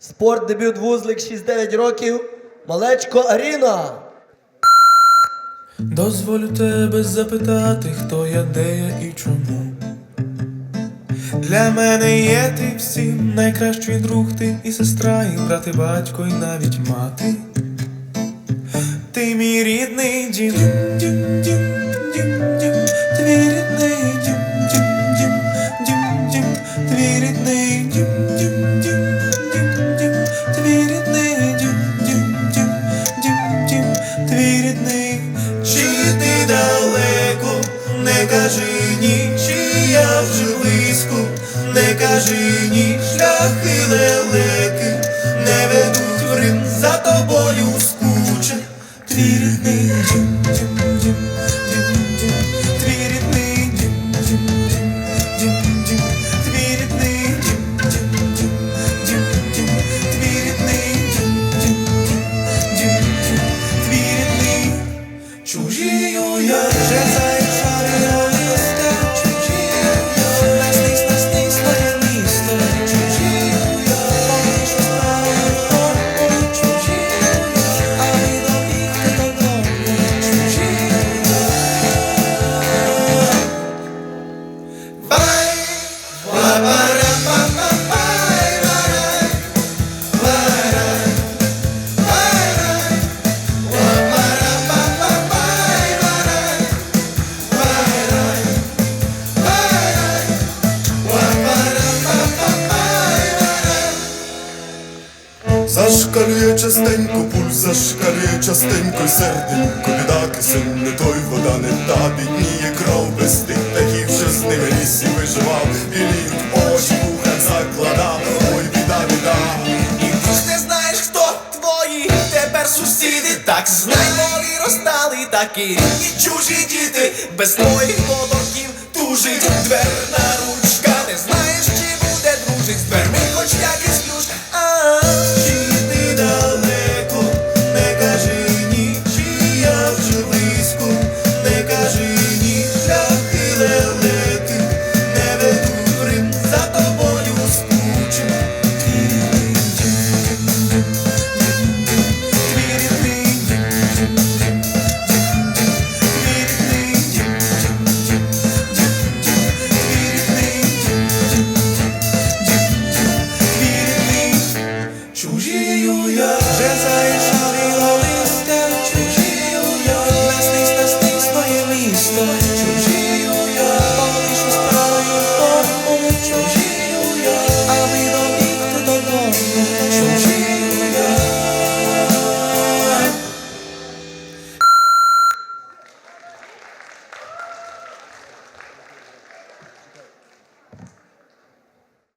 Спорт дебют вузлик 6-9 років. Малечко Аріна. Дозволю тебе запитати, хто я, де я і чому. Для мене є ти всім найкращий друг, ти і сестра, і брат, і батько, і навіть мати. Ти мій рідний дім, дім, дім, дім, дім, твій рідний дім, кажи ні, чи я вже близько, не кажи ні, шляхи лелеки, не ведуть в Рим, за тобою скуче. Твій рідний дім, дім, дім, дім, дім, твій рідний дім, дім, дім, дім, я вже заїжджаю Зашкалює частенько, пульс зашкалює частенько, й серденько, біда кисень не той, вода не та, бідніє кров без тих птахів, що з ними лісі виживав, біліють очі, вуха закладав, ой, біда, біда. І ти ж не знаєш, хто твої тепер сусіди, так знай, мові розстали, такі рідні чужі діти, без твоїх подорків тужить. Дверна ручка, не знаєш, чи